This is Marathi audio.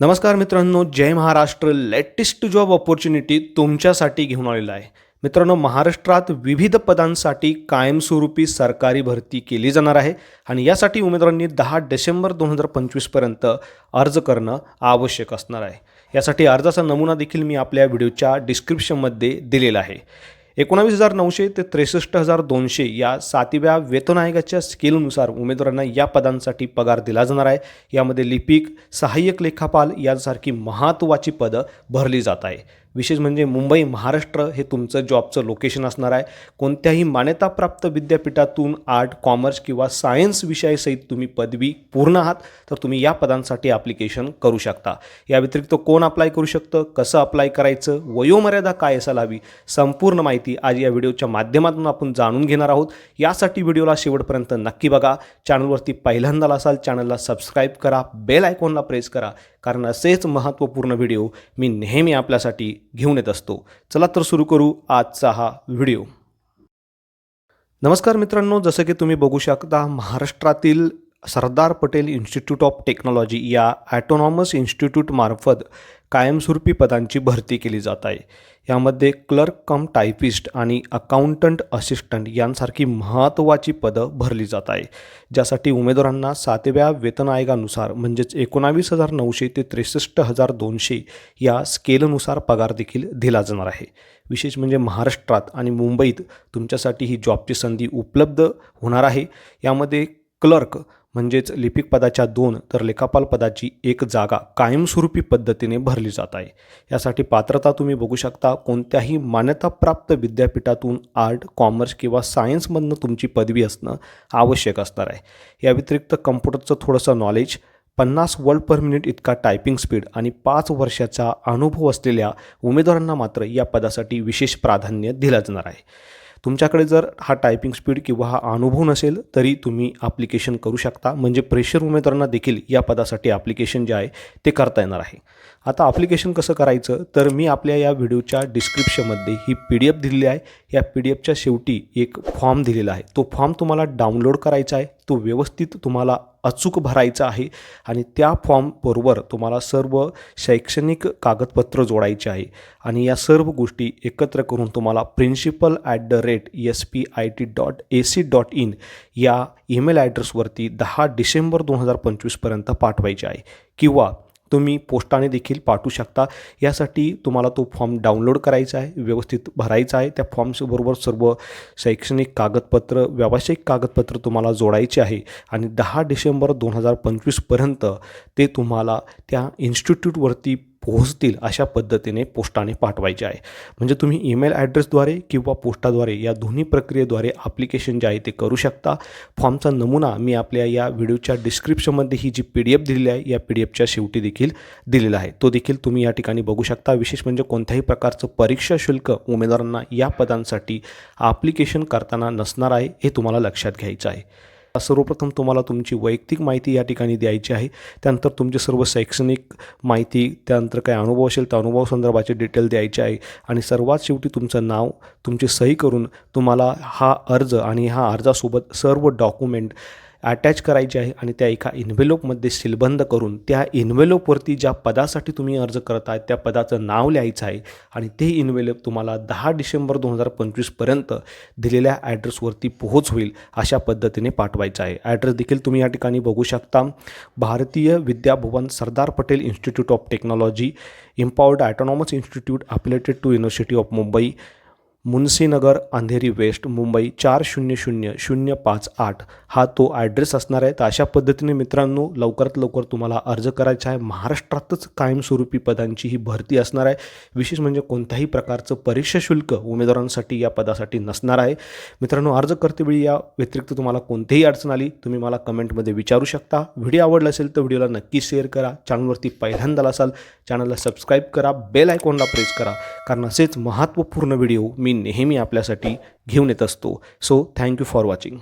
नमस्कार मित्रांनो जय महाराष्ट्र. लेटेस्ट जॉब ऑपॉर्च्युनिटी तुमच्यासाठी घेऊन आलेला आहे. मित्रांनो महाराष्ट्रात विविध पदांसाठी कायमस्वरूपी सरकारी भरती केली जाणार आहे आणि यासाठी उमेदवारांनी दहा डिसेंबर दोन हजार पंचवीसपर्यंत अर्ज करणं आवश्यक असणार आहे. यासाठी अर्जाचा नमुना देखील मी आपल्या व्हिडिओच्या डिस्क्रिप्शनमध्ये दिलेला आहे. एकोणावीस हजार नऊशे ते त्रेसष्ट हजार दोनशे या सातव्या वेतन आयोगाच्या स्केलनुसार उमेदवारांना या पदांसाठी पगार दिला जाणार आहे. यामध्ये लिपिक सहाय्यक लेखापाल यांसारखी महत्त्वाची पदं भरली जात आहे. विशेष म्हणजे मुंबई महाराष्ट्र हे तुमचं जॉबचं लोकेशन असणार आहे. कोणत्याही मान्यताप्राप्त विद्यापीठातून आर्ट कॉमर्स किंवा सायन्स विषयासहित तुम्ही पदवी पूर्ण आहात तर तुम्ही या पदांसाठी ॲप्लिकेशन करू शकता. या व्यतिरिक्त कोण अप्लाय करू शकतं कसं अप्लाय करायचं वयोमर्यादा काय असायला हवी संपूर्ण माहिती आज या व्हिडिओच्या माध्यमातून आपण जाणून घेणार आहोत. यासाठी व्हिडिओला शेवटपर्यंत नक्की बघा. चॅनलवरती पहिल्यांदा असाल चॅनलला सबस्क्राईब करा बेल आयकॉनला प्रेस करा कारण असेच महत्त्वपूर्ण व्हिडिओ मी नेहमी आपल्यासाठी घेऊन येत असतो. चला तर सुरू करू आजचा हा व्हिडिओ. नमस्कार मित्रांनो जसं की तुम्ही बघू शकता महाराष्ट्रातील Sardar Patel institute of technology या ॲटोनॉमस इन्स्टिट्यूटमार्फत कायमस्वरूपी पदांची भरती केली जात आहे. यामध्ये क्लर्क कम टायपिस्ट आणि अकाउंटंट असिस्टंट यांसारखी महत्त्वाची पदं भरली जात आहे ज्यासाठी उमेदवारांना सातव्या वेतन आयोगानुसार म्हणजेच एकोणावीस हजार नऊशे ते त्रेसष्ट हजार दोनशे या स्केलनुसार पगार देखील दिला जाणार आहे. विशेष म्हणजे महाराष्ट्रात आणि मुंबईत तुमच्यासाठी ही जॉबची संधी उपलब्ध होणार आहे. यामध्ये क्लर्क म्हणजेच लिपिक पदाच्या दोन तर लेखापाल पदाची एक जागा कायमस्वरूपी पद्धतीने भरली जात आहे. यासाठी पात्रता तुम्ही बघू शकता कोणत्याही मान्यताप्राप्त विद्यापीठातून आर्ट कॉमर्स किंवा सायन्समधनं तुमची पदवी असणं आवश्यक असणार आहे. या व्यतिरिक्त कम्प्युटरचं थोडंसं नॉलेज पन्नास वर्ड पर मिनिट इतका टायपिंग स्पीड आणि पाच वर्षाचा अनुभव असलेल्या उमेदवारांना मात्र या पदासाठी विशेष प्राधान्य दिलं जाणार आहे. तुमच्याकडे जर हा टायपिंग स्पीड किंवा हा अनुभव नसेल तरी तुम्ही ॲप्लिकेशन करू शकता. म्हणजे प्रेशर उमेदवारांना देखील या पदासाठी ॲप्लिकेशन जे आहे ते करता येणार आहे. आता ॲप्लिकेशन कसं करायचं? तर मी आपल्या या व्हिडिओच्या डिस्क्रिप्शनमध्ये ही पी डी एफ दिलेली आहे. या पी डी एफच्या शेवटी एक फॉर्म दिलेला आहे. तो फॉर्म तुम्हाला डाउनलोड करायचा आहे. तो व्यवस्थित तुम्हाला अचूक भरायचा आहे आणि त्या फॉर्मबरोबर तुम्हाला सर्व शैक्षणिक कागदपत्र जोडायचे आहे. आणि या सर्व गोष्टी एकत्र करून तुम्हाला principal at the rate S P I T dot A C dot in या ईमेल ॲड्रेसवरती दहा डिसेंबर दोन हजार पंचवीसपर्यंत पाठवायचे आहे. किंवा तुम्ही पोस्टाने देखील पाठवू शकता. यासाठी तुम्हाला तो फॉर्म डाउनलोड करायचा आहे व्यवस्थित भरायचा आहे. त्या फॉर्म्सबरोबर सर्व शैक्षणिक कागदपत्र व्यावसायिक कागदपत्र तुम्हाला जोडायचे आहे आणि दहा डिसेंबर दोन हजार पंचवीसपर्यंत ते तुम्हाला त्या इन्स्टिट्यूटवरती पोहोचतील अशा पद्धतीने पोस्टाने पाठवायचे आहे. म्हणजे तुम्ही ईमेल ॲड्रेसद्वारे किंवा पोस्टाद्वारे या दोन्ही प्रक्रियेद्वारे ॲप्लिकेशन जे आहे ते करू शकता. फॉर्मचा नमुना मी आपल्या या व्हिडिओच्या डिस्क्रिप्शनमध्ये ही जी पी डी एफ दिलेली आहे या पी डी एफच्या शेवटी देखील दिलेला आहे. तो देखील तुम्ही या ठिकाणी बघू शकता. विशेष म्हणजे कोणत्याही प्रकारचं परीक्षा शुल्क उमेदवारांना या पदांसाठी ॲप्लिकेशन करताना नसणार आहे हे तुम्हाला लक्षात घ्यायचं आहे. सर्वप्रथम तुम्हाला तुमची वैयक्तिक माहिती या ठिकाणी द्यायची आहे. त्यानंतर तुमचे सर्व शैक्षणिक माहिती त्यानंतर काय अनुभव असेल त्या अनुभव संदर्भाचे डिटेल द्यायचे आहे. आणि सर्वात शेवटी तुमचं नाव तुमची सही करून तुम्हाला हा अर्ज आणि ह्या अर्जासोबत सर्व डॉक्युमेंट अटॅच करायची आहे आणि त्या एका इन्व्हेलोपमध्ये सीलबंद करून त्या इन्व्हेलोपवरती ज्या पदासाठी तुम्ही अर्ज करत आहात त्या पदाचं नाव लिहायचं आहे आणि ते इन्व्हेलोप तुम्हाला दहा डिसेंबर दोन हजार पंचवीसपर्यंत दिलेल्या ॲड्रेसवरती पोहोच होईल अशा पद्धतीने पाठवायचं आहे. ॲड्रेस देखील तुम्ही या ठिकाणी बघू शकता. Bharatiya Vidya Bhavan Sardar Patel institute of technology empowered autonomous institute affiliated to university of Mumbai Munshi Nagar Andheri west Mumbai चार शून्य शून्य शून्य पाच आठ हा तो ॲड्रेस असणार आहे. तर अशा पद्धतीने मित्रांनो लवकरात लवकर तुम्हाला अर्ज करायचा आहे. महाराष्ट्रातच कायमस्वरूपी पदांची ही भरती असणार आहे. विशेष म्हणजे कोणत्याही प्रकारचं परीक्षा शुल्क उमेदवारांसाठी या पदासाठी नसणार आहे. मित्रांनो अर्ज करतेवेळी या व्यतिरिक्त तुम्हाला कोणतीही अडचण आली तुम्ही मला कमेंटमध्ये विचारू शकता. व्हिडिओ आवडला असेल तर व्हिडिओला नक्की शेअर करा. चॅनलवरती पहिल्यांदा असाल चॅनलला सबस्क्राईब करा. बेल आयकॉनला प्रेस करा. कारण असेच महत्त्वपूर्ण व्हिडिओ मी मी नेहमी आपल्यासाठी घेऊन येत असतो. So thank you for watching